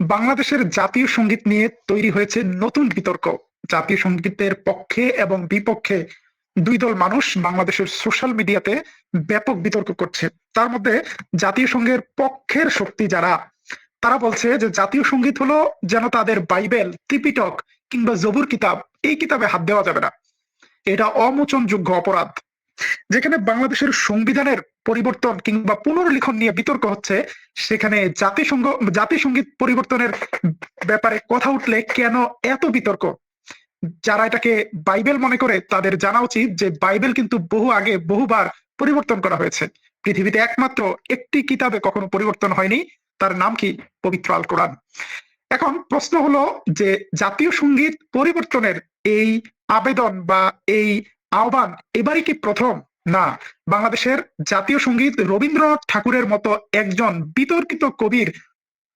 বাংলাদেশের জাতীয় সংগীত নিয়ে তৈরি হয়েছে নতুন বিতর্ক। জাতীয় সঙ্গীতের পক্ষে এবং বিপক্ষে দুই দল মানুষ বাংলাদেশের সোশ্যাল মিডিয়াতে ব্যাপক বিতর্ক করছে। তার মধ্যে জাতীয় সঙ্গের পক্ষের শক্তি যারা, তারা বলছে যে জাতীয় সংগীত হলো যেন তাদের বাইবেল, ত্রিপিটক কিংবা জবুর কিতাব, এই কিতাবে হাত দেওয়া যাবে না। এটা অমোচনযোগ্য অপরাধ। যেখানে বাংলাদেশের সংবিধানের পরিবর্তন কিংবা পুনর্লিখন নিয়ে বিতর্ক হচ্ছে, সেখানে জাতিসংঘ, জাতিসংগীত পরিবর্তনের ব্যাপারে কথা উঠলে কেন এত বিতর্ক? যারা এটাকে বাইবেল মনে করে তাদের জানা উচিত যে বাইবেল কিন্তু বহু আগে বহুবার পরিবর্তন করা হয়েছে। পৃথিবীতে একমাত্র একটি কিতাবে কখনো পরিবর্তন হয়নি, তার নাম কি? পবিত্র আল কোরআন। এখন প্রশ্ন হলো যে জাতীয় সংগীত পরিবর্তনের এই আবেদন বা এই আহ্বান এবারই কি প্রথম? না, বাংলাদেশের জাতীয় সংগীত রবীন্দ্রনাথ ঠাকুরের মতো একজন বিতর্কিত কবির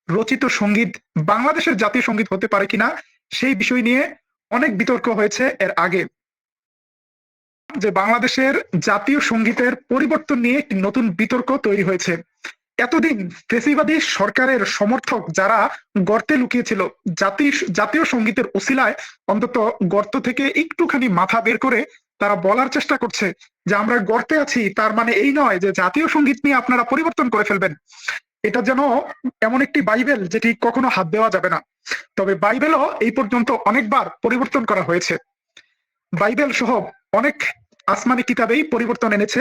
রচিত সংগীত বাংলাদেশের জাতীয় সংগীত হতে পারে কিনা সেই বিষয় নিয়ে অনেক বিতর্ক হয়েছে এর আগে। যে বাংলাদেশের জাতীয় সঙ্গীতের পরিবর্তন নিয়ে একটি নতুন বিতর্ক তৈরি হয়েছে। এতদিন ফেসিবাদী সরকারের সমর্থক যারা গর্তে লুকিয়েছিল জাতীয় জাতীয় সঙ্গীতের ওসিলায় অন্তত গর্ত থেকে একটুখানি মাথা বের করে তারা বলার চেষ্টা করছে যে আমরা গর্তে আছি, তার মানে এই নয় যে জাতীয় সংগীত নিয়ে আপনারা পরিবর্তন করে ফেলবেন। এটা যেন এমন একটি বাইবেল যেটি কখনো হাত দেওয়া যাবে না। তবে বাইবেলও এই পর্যন্ত অনেকবার পরিবর্তন করা হয়েছে। বাইবেল সহ অনেক আসমানি কিতাবেই পরিবর্তন এনেছে,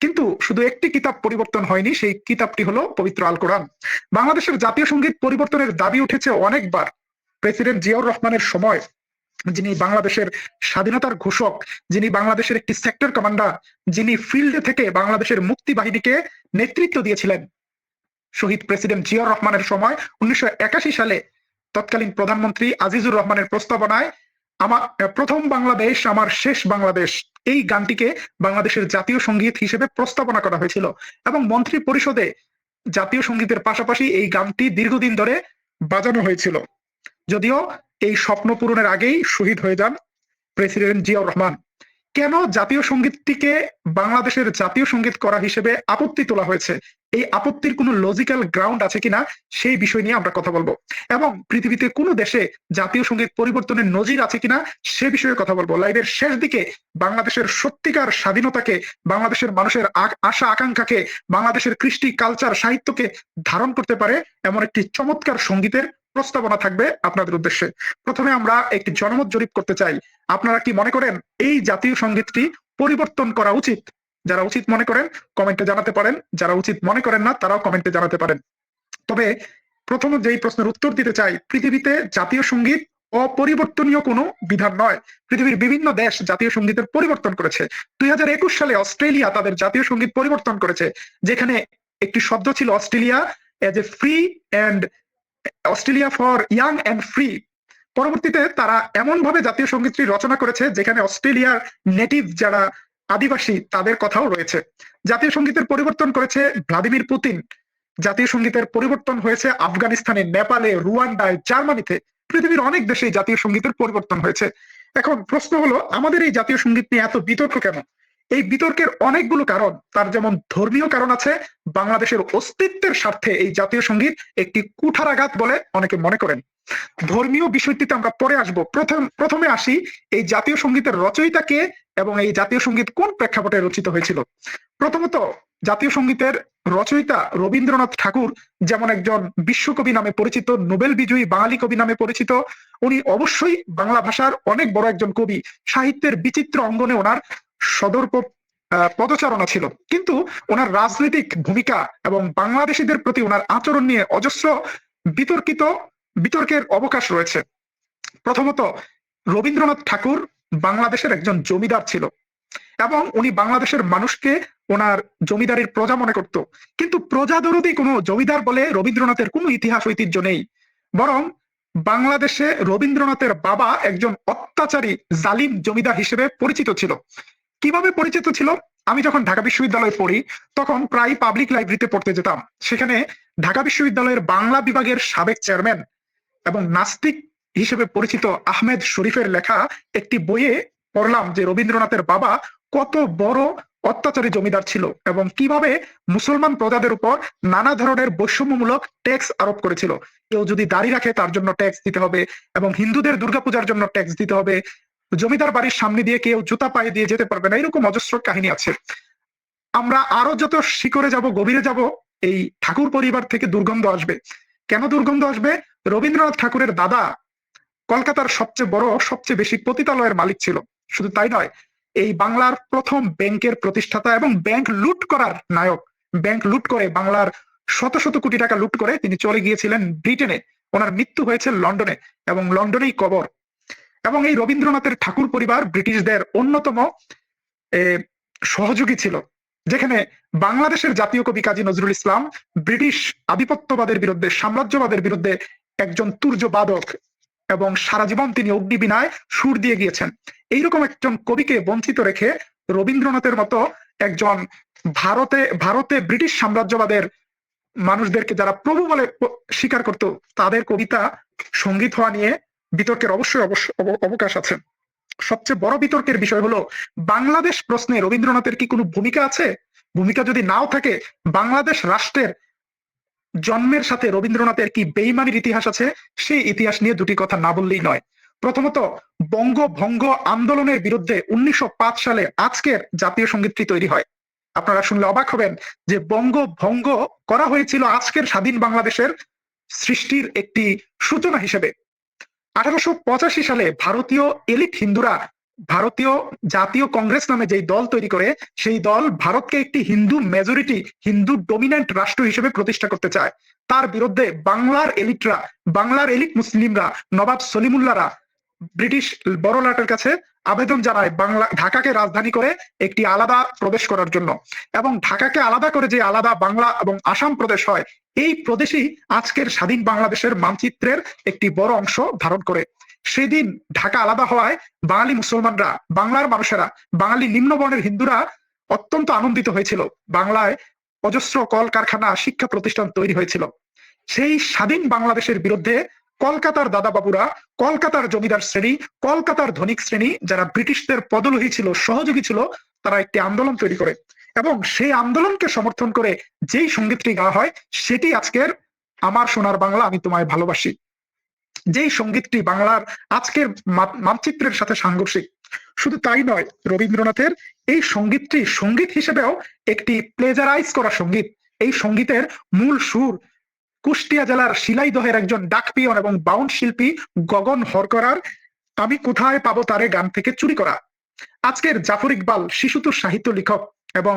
কিন্তু শুধু একটি কিতাব পরিবর্তন হয়নি, সেই কিতাবটি হলো পবিত্র আল কোরআন। বাংলাদেশের জাতীয় সংগীত পরিবর্তনের দাবি উঠেছে অনেকবার। প্রেসিডেন্ট জিয়াউর রহমানের সময় যিনি বাংলাদেশের স্বাধীনতার ঘোষক, যিনি বাংলাদেশের একটি সেক্টর কমান্ডার যিনি ফিল্ডে থেকে বাংলাদেশের মুক্তি বাহিনীকে নেতৃত্ব দিয়েছিলেন। শহীদ প্রেসিডেন্ট জিয়াউর রহমানের সময় উনিশশো একাশি সালে তৎকালীন প্রধানমন্ত্রী আজিজুর রহমানের প্রস্তাবনায় আমার প্রথম বাংলাদেশ, আমার শেষ বাংলাদেশ এই গানটিকে বাংলাদেশের জাতীয় সংগীত হিসেবে প্রস্তাবনা করা হয়েছিল এবং মন্ত্রী পরিষদে জাতীয় সঙ্গীতের পাশাপাশি এই গানটি দীর্ঘদিন ধরে বাজানো হয়েছিল। যদিও এই স্বপ্ন পূরণের আগেই শহীদ হয়ে যান প্রেসিডেন্ট জিয়াউর রহমান। কেন জাতীয় সঙ্গীতটিকে বাংলাদেশের জাতীয় সংগীত করা হিসেবে আপত্তি তোলা হয়েছে? এই আপত্তির কোনো লজিক্যাল গ্রাউন্ড আছে কিনা সেই বিষয় নিয়ে আমরা কথা বলব। এবং পৃথিবীতে কোনো দেশে জাতীয় সংগীত পরিবর্তনের নজির আছে কিনা সে বিষয়ে কথা বলব। লাইভের শেষ দিকে বাংলাদেশের সত্যিকার স্বাধীনতাকে, বাংলাদেশের মানুষের আশা আকাঙ্ক্ষাকে, বাংলাদেশের কৃষ্টি কালচার সাহিত্যকে ধারণ করতে পারে এমন একটি চমৎকার সঙ্গীতের প্রস্তাবনা থাকবে আপনাদের উদ্দেশ্যে। প্রথমে আমরা একটি জনমত জরিপ করতে চাই। আপনারা কি মনে করেন এই জাতীয় সঙ্গীতটি পরিবর্তন করা উচিত? যারা উচিত মনে করেন, কমেন্টে জানাতে পারেন। যারা উচিত মনে করেন না, তারাও কমেন্টে জানাতে পারেন। তবে প্রথম যেই প্রশ্নের উত্তর দিতে চাই, পৃথিবীতে জাতীয় সংগীত অপরিবর্তনীয় কোনো বিধান নয়। পৃথিবীর বিভিন্ন দেশ জাতীয় সঙ্গীতের পরিবর্তন করেছে। দুই হাজার একুশ সালে অস্ট্রেলিয়া তাদের জাতীয় সংগীত পরিবর্তন করেছে, যেখানে একটি শব্দ ছিল Australia as a free and Australia for young and free. পরবর্তীতে তারা এমন ভাবে জাতীয় সঙ্গীতটি রচনা করেছে, যেখানে অস্ট্রেলিয়ার নেটিভ যারা আদিবাসী, তাদের কথাও রয়েছে। জাতীয় সঙ্গীতের পরিবর্তন করেছে ভ্লাদিমির পুতিন। জাতীয় সঙ্গীতের পরিবর্তন হয়েছে আফগানিস্তানে, নেপালে, রুয়ান্ডায়, জার্মানিতে। পৃথিবীর অনেক দেশে জাতীয় সঙ্গীতের পরিবর্তন হয়েছে। এখন প্রশ্ন হলো, আমাদের এই জাতীয় সংগীত নিয়ে এত বিতর্ক কেন? এই বিতর্কের অনেকগুলো কারণ, তার যেমন ধর্মীয় কারণ আছে, বাংলাদেশের অস্তিত্বের স্বার্থে এই জাতীয় সংগীত একটি কুঠারাঘাত বলে অনেকে মনে করেন। ধর্মীয় বিষয়টিতে আমরা পরে আসব। প্রথম, প্রথমে আসি এই জাতীয় সঙ্গীতের রচয়িতা কে এবং এই জাতীয় সংগীত কোন প্রেক্ষাপটে রচিত হয়েছিল। প্রথমত, জাতীয় সঙ্গীতের রচয়িতা রবীন্দ্রনাথ ঠাকুর যেমন একজন বিশ্বকবি নামে পরিচিত, নোবেল বিজয়ী বাঙালি কবি নামে পরিচিত, উনি অবশ্যই বাংলা ভাষার অনেক বড় একজন কবি। সাহিত্যের বিচিত্র অঙ্গনে ওনার সদর্প পদচারণা ছিল। কিন্তু ওনার রাজনৈতিক ভূমিকা এবং বাংলাদেশিদের প্রতি ওনার আচরণ নিয়ে অজস্র বিতর্কিত বিতর্কের অবকাশ রয়েছে। প্রথমত, রবীন্দ্রনাথ ঠাকুর বাংলাদেশের একজন জমিদার ছিল এবং উনি বাংলাদেশের মানুষকে ওনার জমিদারির প্রজা মনে করত। কিন্তু প্রজা দরদি কোনো জমিদার বলে রবীন্দ্রনাথের কোনো ইতিহাস ঐতিহ্য নেই। বরং বাংলাদেশে রবীন্দ্রনাথের বাবা একজন অত্যাচারী জালিম জমিদার হিসেবে পরিচিত ছিল। কীভাবে পরিচিত ছিল? আমি যখন ঢাকা বিশ্ববিদ্যালয়ে পড়ি, তখন প্রায় পাবলিক লাইব্রেরিতে পড়তে যেতাম। সেখানে ঢাকা বিশ্ববিদ্যালয়ের বাংলা বিভাগের সাবেক চেয়ারম্যান এবং নাস্তিক হিসেবে পরিচিত আহমেদ শরীফের লেখা একটি বইয়ে পড়লাম যে রবীন্দ্রনাথের বাবা কত বড় অত্যাচারী জমিদার ছিল এবং কীভাবে মুসলমান প্রজাদের উপর নানা ধরনের বৈষম্যমূলক ট্যাক্স আরোপ করেছিল। কেউ যদি দাড়ি রাখে, তার জন্য ট্যাক্স দিতে হবে এবং হিন্দুদের দুর্গাপূজার জন্য ট্যাক্স দিতে হবে। জমিদার বাড়ির সামনে দিয়ে কেউ জুতা পায়ে দিয়ে যেতে পারবে না। এরকম অজস্র কাহিনী আছে। আমরা আরও যত শিকরে যাব, গভীরে যাব, এই ঠাকুর পরিবার থেকে দুর্গন্ধ আসবে। কেন দুর্গন্ধ আসবে? রবীন্দ্রনাথ ঠাকুরের দাদা কলকাতার সবচেয়ে বড়, সবচেয়ে বেশি পতিতালয়ের মালিক ছিল। শুধু তাই নয়, এই বাংলার প্রথম ব্যাংকের প্রতিষ্ঠাতা এবং ব্যাংক লুট করার নায়ক, ব্যাংক লুট করে বাংলার শত শত কোটি টাকা লুট করে তিনি চলে গিয়েছিলেন ব্রিটেনে। ওনার মৃত্যু হয়েছে লন্ডনে এবং লন্ডনেই কবর। এবং এই রবীন্দ্রনাথের ঠাকুর পরিবার ব্রিটিশদের অন্যতম সহযোগী ছিল, যেখানে বাংলাদেশের জাতীয় কবি কাজী নজরুল ইসলাম ব্রিটিশ আধিপত্যবাদের বিরুদ্ধে, সাম্রাজ্যবাদের বিরুদ্ধে একজন তুর্য বাদক এবং সারা জীবন তিনি অগ্নিবিনায় সুর দিয়ে গিয়েছেন। এইরকম একজন কবিকে বঞ্চিত রেখে রবীন্দ্রনাথের মতো একজন ভারতে ভারতে ব্রিটিশ সাম্রাজ্যবাদের মানুষদেরকে যারা প্রভু বলে স্বীকার করত, তাদের কবিতা সংগীত হওয়া নিয়ে বিতর্কের অবশ্যই অবকাশ আছে। সবচেয়ে বড় বিতর্কের বিষয় হলো, বাংলাদেশ প্রশ্নে রবীন্দ্রনাথের কি কোনো ভূমিকা আছে? ভূমিকা যদি নাও থাকে, বাংলাদেশ রাষ্ট্রের জন্মের সাথে রবীন্দ্রনাথের কি বেইমানির ইতিহাস আছে? সেই ইতিহাস নিয়ে দুটি কথা না বললেই নয়। প্রথমত, বঙ্গভঙ্গ আন্দোলনের বিরুদ্ধে উনিশশো পাঁচ সালে আজকের জাতীয় সঙ্গীতটি তৈরি হয়। আপনারা শুনলে অবাক হবেন যে বঙ্গভঙ্গ করা হয়েছিল আজকের স্বাধীন বাংলাদেশের সৃষ্টির একটি সূচনা হিসেবে। আঠারোশো পঁচাশি সালে ভারতীয় এলিট হিন্দুরা ভারতীয় জাতীয় কংগ্রেস নামে যেই দল তৈরি করে, সেই দল ভারতকে একটি হিন্দু মেজরিটি হিন্দু ডমিন্যান্ট রাষ্ট্র হিসেবে প্রতিষ্ঠা করতে চায়। তার বিরুদ্ধে বাংলার এলিটরা, বাংলার এলিট মুসলিমরা, নবাব সলিমুল্লারা ব্রিটিশ বড়লাটের কাছে আবেদন জানায় বাংলা, ঢাকাকে রাজধানী করে একটি আলাদা প্রদেশ করার জন্য। এবং ঢাকাকে আলাদা করে যে আলাদা বাংলা এবং আসাম প্রদেশ হয়, এই প্রদেশই আজকের স্বাধীন বাংলাদেশের মানচিত্রের একটি বড় অংশ ধারণ করে। সেদিন ঢাকা আলাদা হওয়ায় বাঙালি মুসলমানরা, বাংলার মানুষেরা, বাঙালি নিম্নবর্ণের হিন্দুরা অত্যন্ত আনন্দিত হয়েছিল। বাংলায় অজস্র কল কারখানা শিক্ষা প্রতিষ্ঠান তৈরি হয়েছিল। সেই স্বাধীন বাংলাদেশের বিরুদ্ধে কলকাতার দাদাবাবুরা, কলকাতার জমিদার শ্রেণি, কলকাতার ধনিক শ্রেণি যারা ব্রিটিশদের পদলোহী ছিল, সহযোগী ছিল, তারা একটি আন্দোলন তৈরি করে। এবং সেই আন্দোলনকে সমর্থন করে যেই সঙ্গীতটি গাওয়া হয়, সেটি আজকের আমার সোনার বাংলা আমি তোমায় ভালোবাসি। যেই সঙ্গীতটি বাংলার আজকের মানচিত্রের সাথে সাংঘর্ষিক। শুধু তাই নয়, রবীন্দ্রনাথের এই সঙ্গীতটি সংগীত হিসেবেও একটি প্লেজারাইজ করা সংগীত। এই সঙ্গীতের মূল সুর কুষ্টিয়া জেলার শিলাইদহের একজন ডাকপিয়ন এবং বাউন্ড শিল্পী গগন হরকরার, আমি কোথায় পাবো তারে গান থেকে চুরি করা? আজকের জাফর ইকবাল শিশুতোষ সাহিত্য লেখক এবং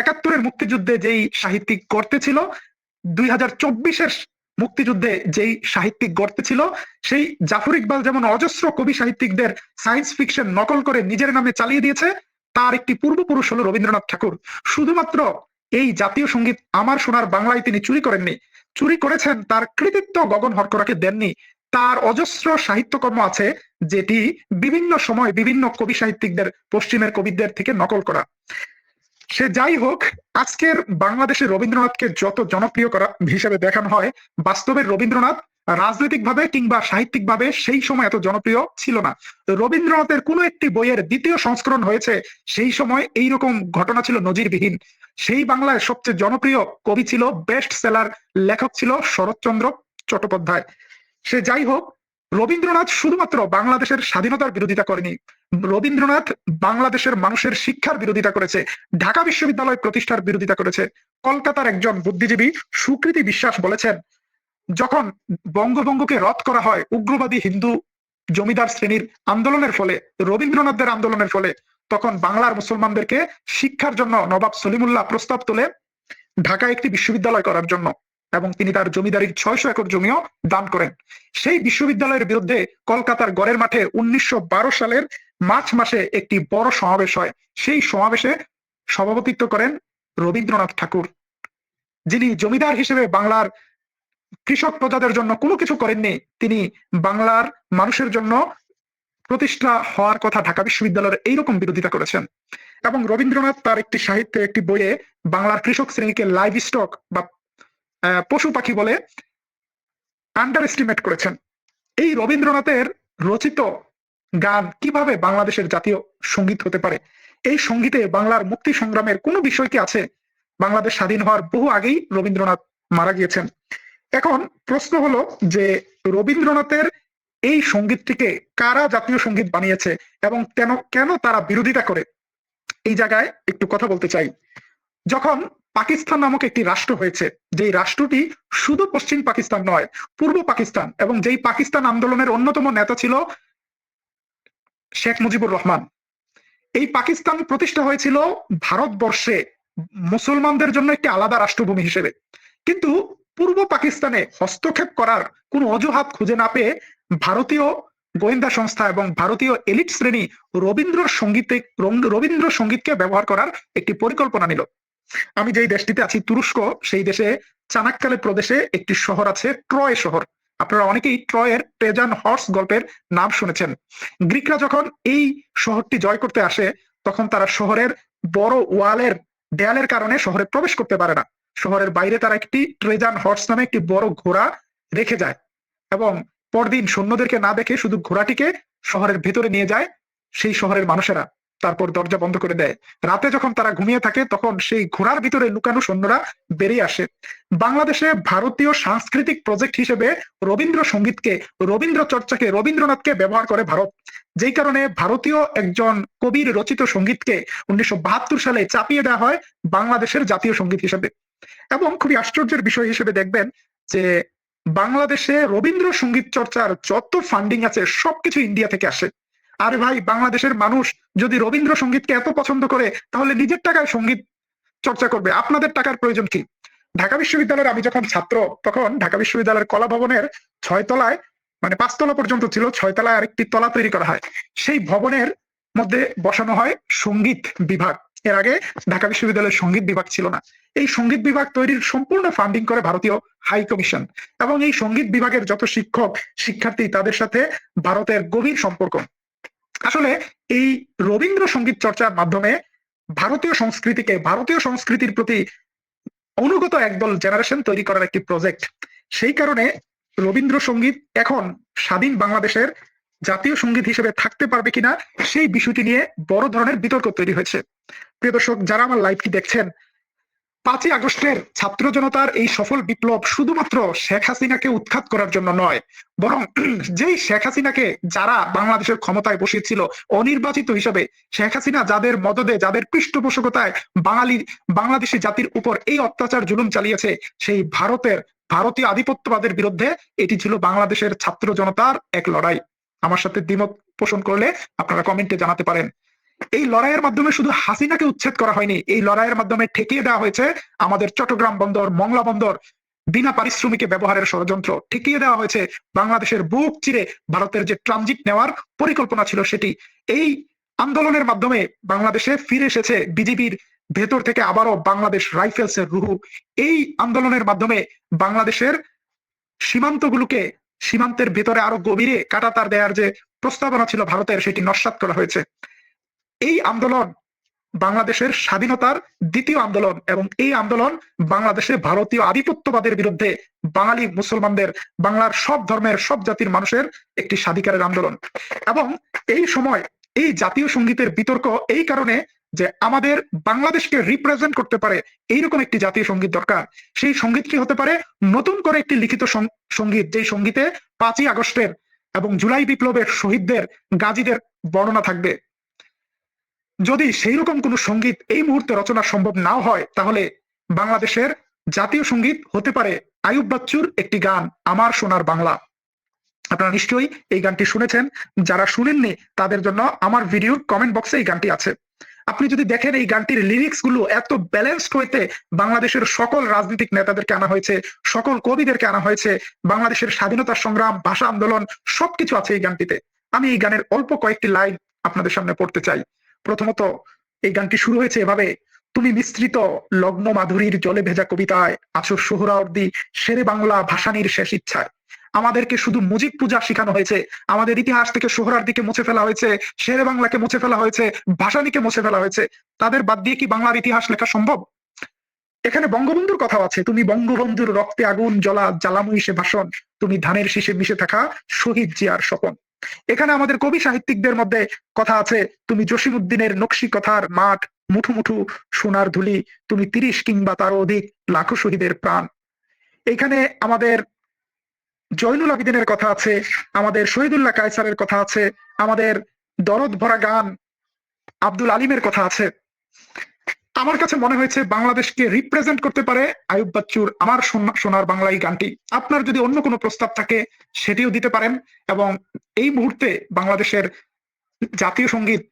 একাত্তরের মুক্তিযুদ্ধে যেই সাহিত্যিক করতে ছিল, দুই হাজার চব্বিশের মুক্তিযুদ্ধে যেই সাহিত্যিক গড়তে ছিল, সেই জাফর ইকবাল যেমন অজস্র কবি সাহিত্যিকদের সায়েন্স ফিকশন নকল করে নিজের নামে চালিয়ে দিয়েছে, তার একটি পূর্বপুরুষ হলো রবীন্দ্রনাথ ঠাকুর। শুধুমাত্র এই জাতীয় সংগীত আমার সোনার বাংলায় তিনি চুরি করেননি চুরি করেছেন, তার কৃতিত্ব গগন হরকরাকে দেননি। তার অজস্র সাহিত্যকর্ম আছে, যেটি বিভিন্ন সময় বিভিন্ন কবি সাহিত্যিকদের, পশ্চিমের কবিদের থেকে নকল করা। সে যাই হোক, আজকের বাংলাদেশের রবীন্দ্রনাথকে যত জনপ্রিয় করা হিসেবে দেখানো হয়, বাস্তবে রবীন্দ্রনাথ রাজনৈতিকভাবে কিংবা সাহিত্যিকভাবে সেই সময় এত জনপ্রিয় ছিল না। রবীন্দ্রনাথের কোনো একটি বইয়ের দ্বিতীয় সংস্করণ হয়েছে, সেই সময় এই রকম ঘটনা ছিল নজিরবিহীন। সেই বাংলায় সবচেয়ে জনপ্রিয় কবি ছিল বেস্ট সেলার লেখক ছিল শরৎচন্দ্র চট্টোপাধ্যায়। সে যাই হোক, রবীন্দ্রনাথ শুধুমাত্র বাংলাদেশের স্বাধীনতার বিরোধিতা করেনি। রবীন্দ্রনাথ বাংলাদেশের মানুষের শিক্ষার বিরোধিতা করেছে, ঢাকা বিশ্ববিদ্যালয় প্রতিষ্ঠার বিরোধিতা করেছে, কলকাতার একজন বুদ্ধিজীবী সুকৃতি বিশ্বাস বলেছেন, যখন বঙ্গভঙ্গকে রদ করা হয় উগ্রবাদী হিন্দু জমিদার শ্রেণির আন্দোলনের ফলে, রবীন্দ্রনাথদের আন্দোলনের ফলে তখন বাংলার মুসলমানদেরকে শিক্ষার জন্য নবাব সলিমুল্লাহ প্রস্তাব তোলে ঢাকা একটি বিশ্ববিদ্যালয় করার জন্য এবং তিনি তার জমিদারির ছয়শো একর জমিও দান করেন। সেই বিশ্ববিদ্যালয়ের বিরুদ্ধে কলকাতার গড়ের মাঠে উনিশশো বারো সালের মার্চ মাসে একটি বড় সমাবেশ হয়। সেই সমাবেশে সভাপতিত্ব করেন রবীন্দ্রনাথ ঠাকুর, যিনি জমিদার হিসেবে বাংলার কৃষক প্রজাদের জন্য কোনো কিছু করেননি। তিনি বাংলার মানুষের জন্য প্রতিষ্ঠা হওয়ার কথা ঢাকা বিশ্ববিদ্যালয়ের এইরকম বিরোধিতা করেছেন। এবং রবীন্দ্রনাথ তার একটি সাহিত্যে একটি বইয়ে বাংলার কৃষক শ্রেণীকে লাইভ স্টক বা পশু পাখি বলে আন্ডার এস্টিমেট করেছেন। এই রবীন্দ্রনাথের রচিত গান কীভাবে বাংলাদেশের জাতীয় সংগীত হতে পারে? এই সঙ্গীতে বাংলার মুক্তি সংগ্রামের কোনো বিষয় কি আছে? বাংলাদেশ স্বাধীন হওয়ার বহু আগেই রবীন্দ্রনাথ মারা গিয়েছেন। এখন প্রশ্ন হলো যে রবীন্দ্রনাথের এই সঙ্গীতটিকে কারা জাতীয় সংগীত বানিয়েছে এবং কেন কেন তারা বিরোধিতা করে? এই জায়গায় একটু কথা বলতে চাই। যখন পাকিস্তান নামক একটি রাষ্ট্র হয়েছে, যেই রাষ্ট্রটি শুধু পশ্চিম পাকিস্তান নয়, পূর্ব পাকিস্তান এবং যেই পাকিস্তান আন্দোলনের অন্যতম নেতা ছিল শেখ মুজিবুর রহমান। এই পাকিস্তান প্রতিষ্ঠা হয়েছিল ভারতবর্ষে মুসলমানদের জন্য একটি আলাদা রাষ্ট্রভূমি হিসেবে। কিন্তু পূর্ব পাকিস্তানে হস্তক্ষেপ করার কোনো অজুহাত খুঁজে না পেয়ে ভারতীয় গোয়েন্দা সংস্থা এবং ভারতীয় এলিট শ্রেণি রবীন্দ্র সঙ্গীতে রবীন্দ্র সঙ্গীতকে ব্যবহার করার একটি পরিকল্পনা নিল। আমি যেই দেশটিতে আছি, তুরস্ক, সেই দেশে চানাক্কালে প্রদেশে একটি শহর আছে ট্রয় শহর। আপনারা অনেকেই ট্রয়ের ট্রেজান হর্স গল্পের নাম শুনেছেন। গ্রিকরা যখন এই শহরটি জয় করতে আসে, তখন তারা শহরের বড় ওয়ালের দেয়ালের কারণে শহরে প্রবেশ করতে পারে না। শহরের বাইরে তারা একটি ট্রেজান হর্স নামে একটি বড় ঘোড়া রেখে যায় এবং পরদিন সৈন্যদেরকে না দেখে শুধু ঘোড়াটিকে শহরের ভেতরে নিয়ে যায় সেই শহরের মানুষেরা। তারপর দরজা বন্ধ করে দেয়। রাতে যখন তারা ঘুমিয়ে থাকে, তখন সেই ঘোড়ার ভিতরে লুকানো সৈন্যরা বেরিয়ে আসে। বাংলাদেশে ভারতীয় সাংস্কৃতিক প্রজেক্ট হিসেবে রবীন্দ্র সঙ্গীতকে রবীন্দ্র চর্চাকে রবীন্দ্রনাথকে ব্যবহার করে ভারত। যেই কারণে ভারতীয় একজন কবির রচিত সঙ্গীতকে উনিশশো বাহাত্তর সালে চাপিয়ে দেওয়া হয় বাংলাদেশের জাতীয় সংগীত হিসেবে। এবং খুবই আশ্চর্যের বিষয় হিসেবে দেখবেন যে বাংলাদেশে রবীন্দ্র সংগীত চর্চার যত ফান্ডিং আছে, সবকিছু ইন্ডিয়া থেকে আসে। আরে ভাই, বাংলাদেশের মানুষ যদি রবীন্দ্র সঙ্গীতকে এত পছন্দ করে, তাহলে নিজের টাকায় সংগীত চর্চা করবে। আপনাদের টাকার প্রয়োজন কি? ঢাকা বিশ্ববিদ্যালয়ের আমি যখন ছাত্র, তখন ঢাকা বিশ্ববিদ্যালয়ের কলা ভবনের ছয় তলায় মানে পাঁচতলা পর্যন্ত ছিল ছয় তলায় আরেকটি তলা তৈরি করা হয়। সেই ভবনের মধ্যে বসানো হয় সংগীত বিভাগ। এর আগে ঢাকা বিশ্ববিদ্যালয়ের সংগীত বিভাগ ছিল না। এই সংগীত বিভাগ তৈরির সম্পূর্ণ ফান্ডিং করে ভারতীয় হাই কমিশন এবং এই সংগীত বিভাগের যত শিক্ষক, শিক্ষার্থী তাদের সাথে ভারতের গভীর সম্পর্ক। আসলে এই রবীন্দ্র সংগীত চর্চার মাধ্যমে ভারতীয় সংস্কৃতিকে, ভারতীয় সংস্কৃতির প্রতি অনুগত একদল জেনারেশন তৈরি করার একটি প্রজেক্ট সেই কারণে রবীন্দ্র সংগীত এখন স্বাধীন বাংলাদেশের জাতীয় সংগীত হিসেবে থাকতে পারবে কিনা, সেই বিষয়টি নিয়ে বড় ধরনের বিতর্ক তৈরি হয়েছে। প্রিয় দর্শক, যারা আমার লাইভটি দেখছেন, পাঁচই আগস্টের ছাত্র জনতার এই সফল বিপ্লব শুধুমাত্র শেখ হাসিনাকে উৎখাত করার জন্য নয়, বরং যেই শেখ হাসিনাকে যারা বাংলাদেশের ক্ষমতায় বসিয়েছিল অনির্বাচিত হিসেবে, শেখ হাসিনা যাদের মদদে, যাদের পৃষ্ঠপোষকতায় বাঙালি বাংলাদেশি জাতির উপর এই অত্যাচার জুলুম চালিয়েছে, সেই ভারতের ভারতীয় আধিপত্যবাদের বিরুদ্ধে এটি ছিল বাংলাদেশের ছাত্র জনতার এক লড়াই। আমার সাথে দ্বিমত পোষণ করলে আপনারা কমেন্টে জানাতে পারেন। এই লড়াইয়ের মাধ্যমে শুধু হাসিনাকে উচ্ছেদ করা হয়নি, এই লড়াইয়ের মাধ্যমে ঠেকিয়ে দেওয়া হয়েছে আমাদের চট্টগ্রাম বন্দর, মংলা বন্দর, বিনা পারিশ্রমিকে ব্যবহারের ষড়যন্ত্র। ঠেকিয়ে দেওয়া হয়েছে বাংলাদেশের বুক চিরে ভারতের যে ট্রানজিট নেওয়ার পরিকল্পনা ছিল সেটি। এই আন্দোলনের মাধ্যমে বাংলাদেশে ফিরে এসেছে বিজেপির ভেতর থেকে আবারও বাংলাদেশ রাইফেলস এর রুহু। এই আন্দোলনের মাধ্যমে বাংলাদেশের সীমান্তগুলোকে সীমান্তের ভেতরে আরও গভীরে কাটাতার দেওয়ার যে প্রস্তাবনা ছিল ভারতের, সেটি নস্বাত করা হয়েছে। এই আন্দোলন বাংলাদেশের স্বাধীনতার দ্বিতীয় আন্দোলন এবং এই আন্দোলন বাংলাদেশে ভারতীয় আধিপত্যবাদের বিরুদ্ধে বাঙালি মুসলমানদের, বাংলার সব ধর্মের, সব জাতির মানুষের একটি স্বাধিকারের আন্দোলন। এবং এই সময় এই জাতীয় সঙ্গীতের বিতর্ক এই কারণে যে আমাদের বাংলাদেশকে রিপ্রেজেন্ট করতে পারে এইরকম একটি জাতীয় সংগীত দরকার। সেই সংগীত কি হতে পারে? নতুন করে একটি লিখিত সংগীত, যেই সঙ্গীতে পাঁচই আগস্টের এবং জুলাই বিপ্লবের শহীদদের, গাজীদের বর্ণনা থাকবে। যদি সেই রকম কোনো সংগীত এই মুহূর্তে রচনা সম্ভব নাও হয়, তাহলে বাংলাদেশের জাতীয় সংগীত হতে পারে আয়ুব বাচ্চুর একটি গান, আমার সোনার বাংলা। আপনারা নিশ্চয়ই এই গানটি শুনেছেন। যারা শুনেননি, তাদের জন্য আমার ভিডিওর কমেন্ট বক্সে এই গানটি আছে। আপনি যদি দেখেন এই গানটির লিরিক্সগুলো এত ব্যালেন্সড হইতে বাংলাদেশের সকল রাজনৈতিক নেতাদেরকে আনা হয়েছে, সকল কবিদেরকে আনা হয়েছে, বাংলাদেশের স্বাধীনতা সংগ্রাম, ভাষা আন্দোলন, সবকিছু আছে এই গানটিতে। আমি এই গানের অল্প কয়েকটি লাইন আপনাদের সামনে পড়তে চাই। প্রথমত, এই গানটি শুরু হয়েছে এভাবে। তুমি মিশ্রিত লগ্ন মাধুরীর জলে ভেজা কবিতায় আছো সোহরাওয়ার্দী শেরে বাংলা ভাসানির শেষ ইচ্ছায়। আমাদেরকে শুধু মুজিব পূজা শেখানো হয়েছে। আমাদের ইতিহাস থেকে সোহরার দিকে মুছে ফেলা হয়েছে শেরে বাংলাকে মুছে ফেলা হয়েছে, ভাসানিকে মুছে ফেলা হয়েছে। তাদের বাদ দিয়ে কি বাংলার ইতিহাস লেখা সম্ভব? এখানে বঙ্গবন্ধুর কথা আছে। তুমি বঙ্গবন্ধুর রক্তে আগুন, জ্বলা, জ্বালাময়ী সে ভাষণ, তুমি ধানের শীষে মিশে থাকা শহীদ জিয়ার স্বপন। এখানে আমাদের কবি সাহিত্যিকদের মধ্যে কথা আছে, তুমি জসিমুদ্দিনের নকশি কথার মাঠ, মুঠু মুঠু সোনার ধুলি, তুমি তিরিশ কিংবা তার অধিক লাখো শহীদের প্রাণ। এখানে আমাদের জয়নুল আবিদিনের কথা আছে, আমাদের শহীদুল্লাহ কায়সারের কথা আছে, আমাদের দরদ ভরা গান আব্দুল আলিমের কথা আছে। আমার কাছে মনে হয়েছে বাংলাদেশকে রিপ্রেজেন্ট করতে পারে আয়ুব বাচ্চুর আমার সোনা- সোনার বাংলা এই গানটি। আপনার যদি অন্য কোনো প্রস্তাব থাকে, সেটিও দিতে পারেন এবং এই মুহূর্তে বাংলাদেশের জাতীয় সংগীত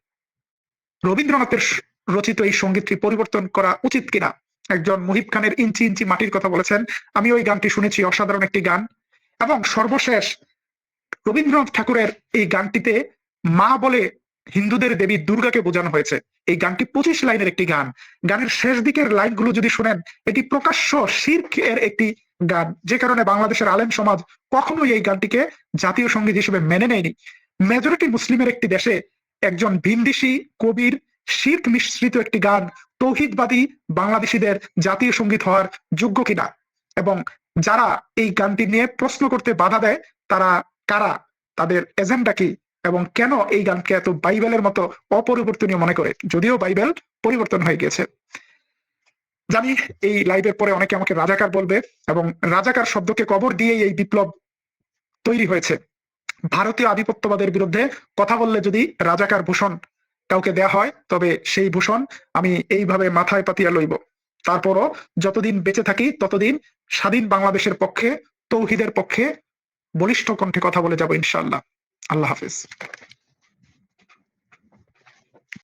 রবীন্দ্রনাথের রচিত এই সঙ্গীতটি পরিবর্তন করা উচিত কিনা? একজন মুহিব খানের ইঞ্চি ইঞ্চি মাটির কথা বলেছেন। আমি ওই গানটি শুনেছি, অসাধারণ একটি গান। এবং সর্বশেষ রবীন্দ্রনাথ ঠাকুরের এই গানটিতে মা বলে হিন্দুদের দেবী দুর্গাকে বোঝানো হয়েছে। এই গানটি পঁচিশ লাইনের একটি গান। গানের শেষ দিকের লাইনগুলো যদি শুনেন, এটি প্রকাশ্য শির্ক এর একটি গান। যে কারণে বাংলাদেশের আলেম সমাজ কখনোই এই গানটিকে জাতীয় সংগীত হিসেবে মেনে নেয়নি। মেজরিটি মুসলিমের একটি দেশে একজন ভিনদেশি কবির শির্ক মিশ্রিত একটি গান, তৌহিদবাদী বাংলাদেশিদের জাতীয় সংগীত হওয়ার যোগ্য কিনা? এবং যারা এই গানটি নিয়ে প্রশ্ন করতে বাধা দেয়, তারা কারা? তাদের এজেন্ডা কি? এবং কেন এই গানকে এত বাইবেলের মতো অপরিবর্তনীয় মনে করে? যদিও বাইবেল পরিবর্তন হয়ে গেছে জানি এই লাইভের পরে অনেকে আমাকে রাজাকার বলবে এবং রাজাকার শব্দকে কবর দিয়েই এই বিপ্লব তৈরি হয়েছে। ভারতীয় আধিপত্যবাদের বিরুদ্ধে কথা বললে যদি রাজাকার ভূষণ কাউকে দেয়া হয়, তবে সেই ভূষণ আমি এইভাবে মাথায় পাতিয়া লইব। তারপরও যতদিন বেঁচে থাকি, ততদিন স্বাধীন বাংলাদেশের পক্ষে, তৌহিদের পক্ষে, বলিষ্ঠ কণ্ঠে কথা বলে যাব ইনশাআল্লাহ। আল্লাহ হাফিজ।